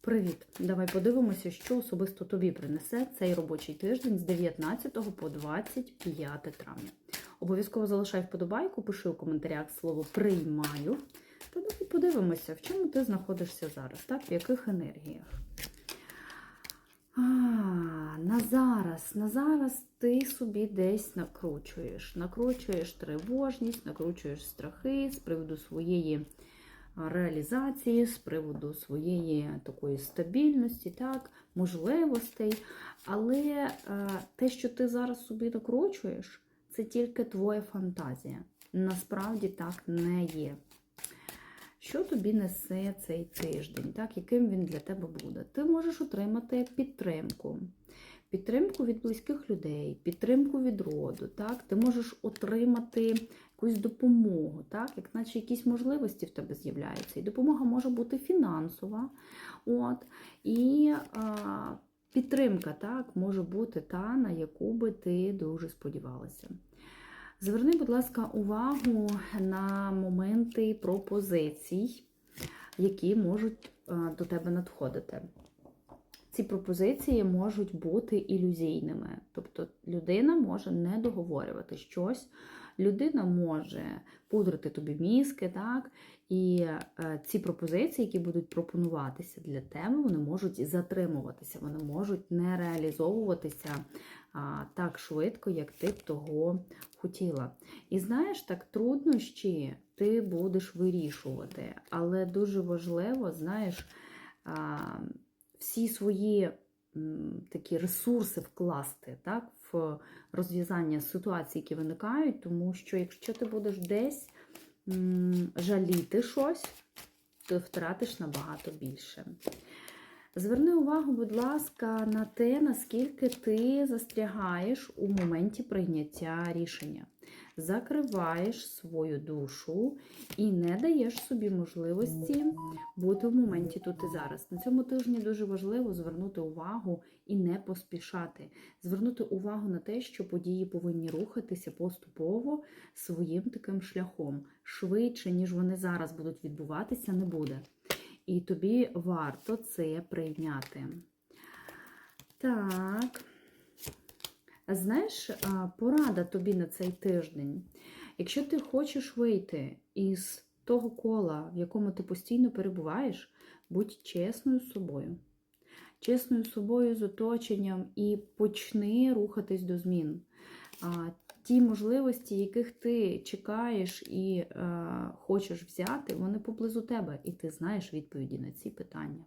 Привіт! Давай подивимося, що особисто тобі принесе цей робочий тиждень з 19 по 25 травня. Обов'язково залишай вподобайку, пиши у коментарях слово приймаю. Та давай подивимося, в чому ти знаходишся зараз, так? В яких енергіях. А, на зараз, на зараз ти собі десь накручуєш. Накручуєш тривожність, накручуєш страхи з приводу своєї реалізації, з приводу своєї такої стабільності, так, можливостей. Але е, те, що ти зараз собі накручуєш, це тільки твоя фантазія. Насправді так не є. Що тобі несе цей тиждень, так, яким він для тебе буде? Ти можеш отримати підтримку. Підтримку від близьких людей, підтримку від роду, так? ти можеш отримати якусь допомогу, так? як наче якісь можливості в тебе з'являються. І допомога може бути фінансова. От, І а, підтримка так, може бути та, на яку би ти дуже сподівалася. Зверни, будь ласка, увагу на моменти пропозицій, які можуть до тебе надходити. Ці пропозиції можуть бути ілюзійними. Тобто людина може не договорювати щось, людина може пудрити тобі мізки, так? і ці пропозиції, які будуть пропонуватися для тебе, вони можуть затримуватися, вони можуть не реалізовуватися так швидко, як ти б того хотіла. І знаєш, так труднощі ти будеш вирішувати, але дуже важливо, знаєш, всі свої такі ресурси вкласти так, в розв'язання ситуацій, які виникають, тому що якщо ти будеш десь жаліти щось, то втратиш набагато більше. Зверни увагу, будь ласка, на те, наскільки ти застрягаєш у моменті прийняття рішення. Закриваєш свою душу і не даєш собі можливості бути в моменті тут і зараз. На цьому тижні дуже важливо звернути увагу і не поспішати. Звернути увагу на те, що події повинні рухатися поступово своїм таким шляхом. Швидше, ніж вони зараз будуть відбуватися, не буде. І тобі варто це прийняти. Так. Знаєш, порада тобі на цей тиждень. Якщо ти хочеш вийти із того кола, в якому ти постійно перебуваєш, будь чесною з собою. Чесною собою, з оточенням, і почни рухатись до змін ті можливості, яких ти чекаєш і е, хочеш взяти, вони поблизу тебе, і ти знаєш відповіді на ці питання.